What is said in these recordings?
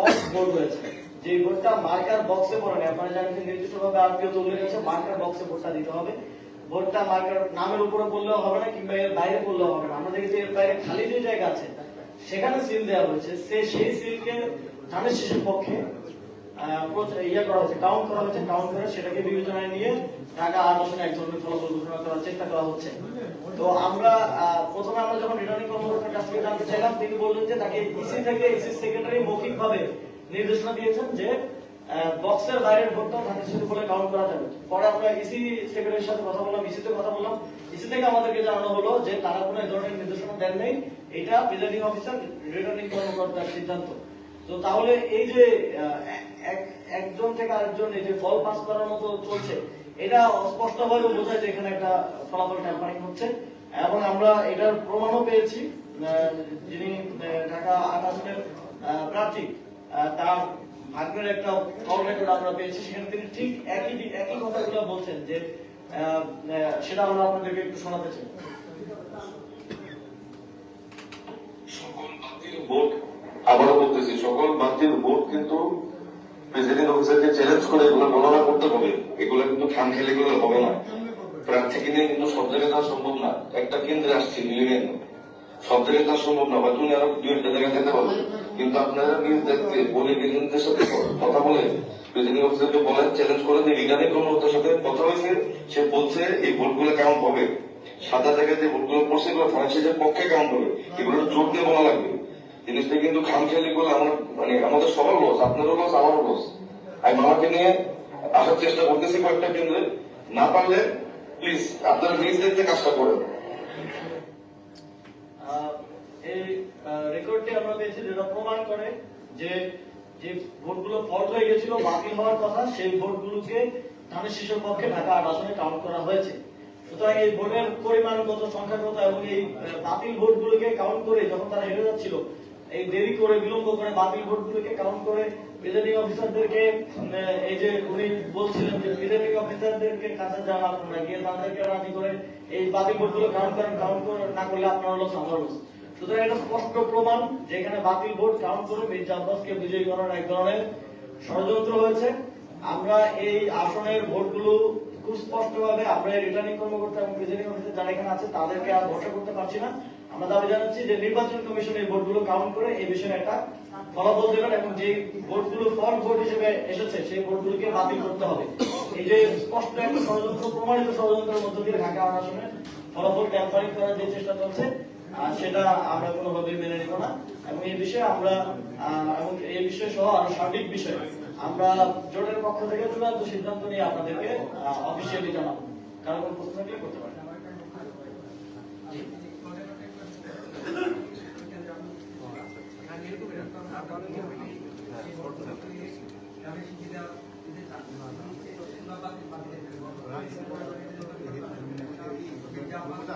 False board রয়েছে যে বোর্ডটা মার্কার বক্সে পড়ে না আপনারা জানেন নির্দিষ্টভাবে উল্লেখ আছে মার্কার বক্সে বোর্ডটা দিতে হবে। বোর্ডটা মার্কার নামের উপরে হবে না, কিংবা এর বাইরে হবে না। এর বাইরে খালি যে জায়গা আছে, সেখানে সিল দেওয়া হয়েছে। সে সেই সিলকে শিশুর পক্ষে ইয়ে করা হচ্ছে কাউন্ট করা হচ্ছে কাউন্ট করে সেটাকে বিবেচনায় নিয়ে আট আসনে এক ধরনের ফলাফল ঘোষণা করার চেষ্টা করা হচ্ছে। তো আমরা আহ, প্রথমে আমরা যখন রিটার্নিং কর্মকর্তার কাছ থেকে জানতে চাইলাম তিনি বললেন যে তাকে ইসি থেকে সেক্রেটারি নির্দেশনা দিয়েছেন যে বক্সের বাইরের বলে কাউন্ট করা যাবে। পরে আমরা ইসি সেক্রেটারির সাথে কথা বললাম ইসিতে কথা বললাম। ইসি থেকে আমাদেরকে জানানো হলো যে তারা কোনো ধরনের নির্দেশনা দেন নেই এটা প্রিজাইডিং অফিসার রিটার্নিং কর্মকর্তার সিদ্ধান্ত। তো তাহলে এই যে একজন থেকে আরেকজন এই যে ফল পাস করার মতো চলছে, এটা স্পষ্টভাবে বোঝায় যে এখানে একটা ফলাফল ট্যাম্পারিং হচ্ছে। এবং আমরা এটার প্রমাণও পেয়েছি। যিনি ঢাকা আট প্রার্থী তার ভাগ্যের একটা কল রেকর্ড আমরা পেয়েছি। সেখানে তিনি ঠিক একই একই কথাগুলো বলছেন যে সেটা আমরা আপনাদেরকে একটু শোনাতে চাই। সকল বাতিল ভোট কিন্তু প্রেসিডেন্ট অফিসারকে চ্যালেঞ্জ করে এগুলো গণনা করতে হবে। এগুলো কিন্তু খাম খেলে এগুলো হবে না। প্রার্থীকে নিয়ে কিন্তু সব জায়গায় যাওয়া সম্ভব না। একটা কেন্দ্রে আসছে মিলিয়ে সব জায়গায় সম্ভব না, হয়তো উনি আরও দু একটা জায়গায় যেতে পারবে কিন্তু আপনারা নিজ দেখতে, বলে এজেন্টদের সাথে কথা বলে প্রেসিডেন্ট অফিসারকে বলেন চ্যালেঞ্জ করে যে রিটার্নিং কর্মকর্তার সাথে কথা হয়েছে, সে বলছে এই ভোটগুলো কেমন হবে। সাদা জায়গায় যে ভোটগুলো পড়ছে, এগুলো ফাইন্যান্সিয়ালের পক্ষে কেমন হবে? এগুলো জোর দিয়ে বলা লাগবে। জিনিসটা কিন্তু খামখেয়ালি করলে আমার মানে আমাদের সবার লস আপনারও লস আমারও লস আমি মামাকে নিয়ে আসার চেষ্টা করতেছি কয়েকটা কেন্দ্রে। না পারলে প্লিজ আপনারা নিজ দেখতে কাজটা করেন। এই রেকর্ডটি আমরা পেয়েছি যেটা প্রমাণ করে যে যে ভোটগুলো ফল হয়ে গেছিল, বাতিল হওয়ার কথা, সেই ভোটগুলোকে ধানের শিশুর পক্ষে ঢাকা আট আসনে কাউন্ট করা হয়েছে। সুতরাং এই ভোটের পরিমাণ, কত সংখ্যা কত এবং এই বাতিল ভোটগুলোকে কাউন্ট করে যখন তারা হেরে যাচ্ছিল এই দেরি করে বিলম্ব করে বাতিল ভোটগুলোকে কাউন্ট করে প্রিজাইডিং অফিসারদেরকে এই যে উনি বলছিলেন যে প্রিজাইডিং অফিসারদেরকে কাছে যান আপনারা, গিয়ে তাদেরকে রাজি করে এই বাতিল ভোটগুলো কাউন্ট করেন কাউন্ট করে না করলে আপনার হলো আমার সুতরাং এটা স্পষ্ট প্রমাণ যে এখানে বাতিল ভোট কাউন্ট করে মির্জা আব্বাসকে বিজয়ী করার এক ধরনের ষড়যন্ত্র হয়েছে। আমরা এই আসনের ভোটগুলো খুব স্পষ্টভাবে আমরা রিটার্নিং কর্মকর্তা এবং প্রিজাইডিং অফিসার যারা এখানে আছে, তাদেরকে আর ভরসা করতে পারছি না। আমরা দাবি জানাচ্ছি যে নির্বাচন কমিশন এই ভোটগুলো কাউন্ট করে এই বিষয়ে একটা ফলাফল দেবেন এবং যে ভোটগুলো ফল ভোট হিসেবে এসেছে, সেই ভোটগুলোকে বাতিল করতে হবে। এই যে স্পষ্ট একটা ষড়যন্ত্র, প্রমাণিত ষড়যন্ত্রের মধ্য দিয়ে ঢাকা আসনে ফলাফল ট্যাম্পারিং করার যে চেষ্টা চলছে সেটা আমরা কোনোভাবেই মেনে নিব না। এবং এই বিষয়ে আমরা এবং এই বিষয় সহ আরও সার্বিক বিষয় আমরা জোটের পক্ষ থেকে চূড়ান্ত সিদ্ধান্ত নিয়ে আপনাদেরকে অফিসিয়ালি জানাব। কারণ কোনো প্রশ্ন করতে পারেন।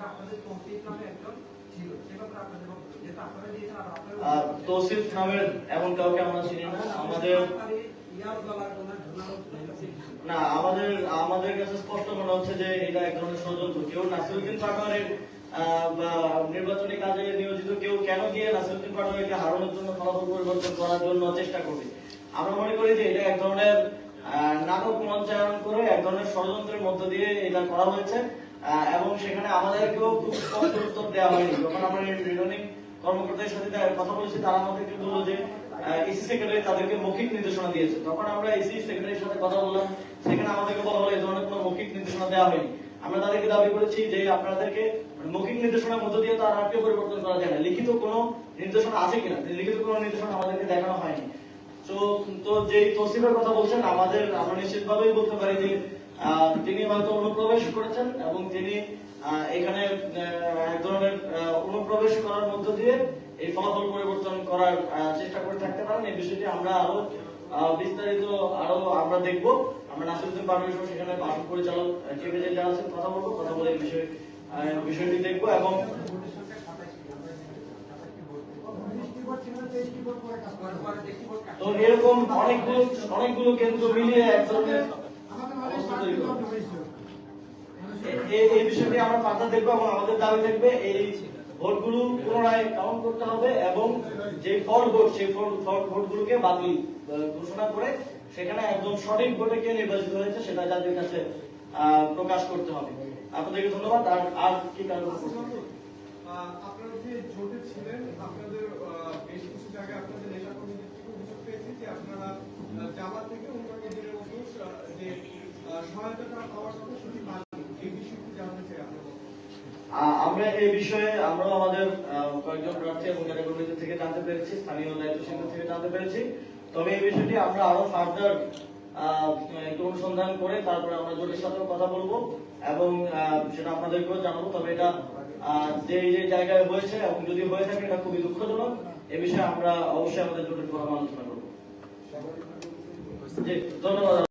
সেটা আপনাদের তৌফিক নামে একজন ছিল সে ব্যাপারে আপনাদের বক্তব্য যেটা আপনারা দিয়েছেন আর আহ, আপনারা তৌসিফ নামের এমন কাউকে আমরা চিনি না। আমাদের না আমাদের আমাদের কাছে স্পষ্ট মনে হচ্ছে যে এটা এক ধরনের ষড়যন্ত্র। কেউ নাসিরুদ্দিন পাটোয়ারির নির্বাচনী কাজে নিয়োজিত কেউ কেন গিয়ে নাসিরুদ্দিন পাটোয়ারিকে হারানোর জন্য ফলাফল পরিবর্তন করার জন্য চেষ্টা করবে? আমরা মনে করি যে এটা এক ধরনের নাটক মঞ্চায়ন করে এক ধরনের ষড়যন্ত্রের মধ্য দিয়ে এটা করা হয়েছে। এবং সেখানে আমাদেরকেও খুব স্পষ্ট উত্তর দেওয়া হয়নি। যখন আমরা রিটার্নিং কর্মকর্তাদের সাথে কথা বলেছি, তারা আমাদেরকে বলল যে ইসি সেক্রেটারি তাদেরকে মৌখিক নির্দেশনা দিয়েছে। তখন আমরা ইসি সেক্রেটারির সাথে কথা বললাম, সেখানে আমাদেরকে বলা হলো এই ধরনের কোনো মৌখিক নির্দেশনা দেওয়া হয়নি। আমরা তাদেরকে দাবি করেছি যে, আপনাদেরকে মানে মৌখিক নির্দেশনার মধ্য দিয়ে তার আরপিও পরিবর্তন করা যায় না। লিখিত কোনো নির্দেশনা আছে কিনা? লিখিত কোনো নির্দেশনা আমাদেরকে দেখানো হয়নি। তো তো যেই তসিফের কথা বলছেন, আমাদের, আমরা নিশ্চিতভাবেই বলতে পারি যে তিনি হয়তো অনুপ্রবেশ করেছেন এবং তিনি এখানে এক ধরনের অনুপ্রবেশ করার মধ্য দিয়ে এই ফলাফল পরিবর্তন করার চেষ্টা করে থাকতে পারেন। এই বিষয়টি আমরা আরও বিস্তারিত আরও আমরা দেখব। আমরা নাসিরুদ্দিন সেখানে পরিচালক যারা আছেন কথা বলব, কথা বলে এই বিষয়ে বিষয়টি দেখব এবং তো এরকম অনেকগুলো অনেকগুলো কেন্দ্র মিলিয়ে এক ধরনের এই বিষয়টি আমরা পাতা দেখব এবং আমাদের দাবি থাকবে এই ভোটগুলো পুনরায় কাউন্ট করতে হবে এবং যে ফল ভোট, সেই ভোটগুলোকে বাতিল ঘোষণা করে সেখানে একদম সঠিক ভোটে কে নির্বাচিত হয়েছে সেটা জাতির কাছে প্রকাশ করতে হবে। আপনাদেরকে ধন্যবাদ। আর আর কি কারণ আপনারা যে জোটে ছিলেন, আপনাদের বেশ কিছু জায়গায় আপনাদের নেতা কর্মীদের থেকে অভিযোগ পেয়েছি যে আপনারা জামাত থেকে আমরা এই বিষয়ে আমরাও আমাদের কয়েকজন প্রার্থী এবং ক্যাটাগরিদের থেকে জানতে পেরেছি, স্থানীয় দায়িত্বশীলদের থেকে জানতে পেরেছি। তবে এই বিষয়টি আমরা আরও ফার্দার অনুসন্ধান করে তারপরে আমরা জোটের সাথেও কথা বলব এবং সেটা আপনাদেরকেও জানাব। তবে এটা যে যে জায়গায় হয়েছে এবং যদি হয়ে থাকে এটা খুবই দুঃখজনক। এ বিষয়ে আমরা অবশ্যই আমাদের জোটের প্রোগ্রাম আলোচনা করব। ধন্যবাদ।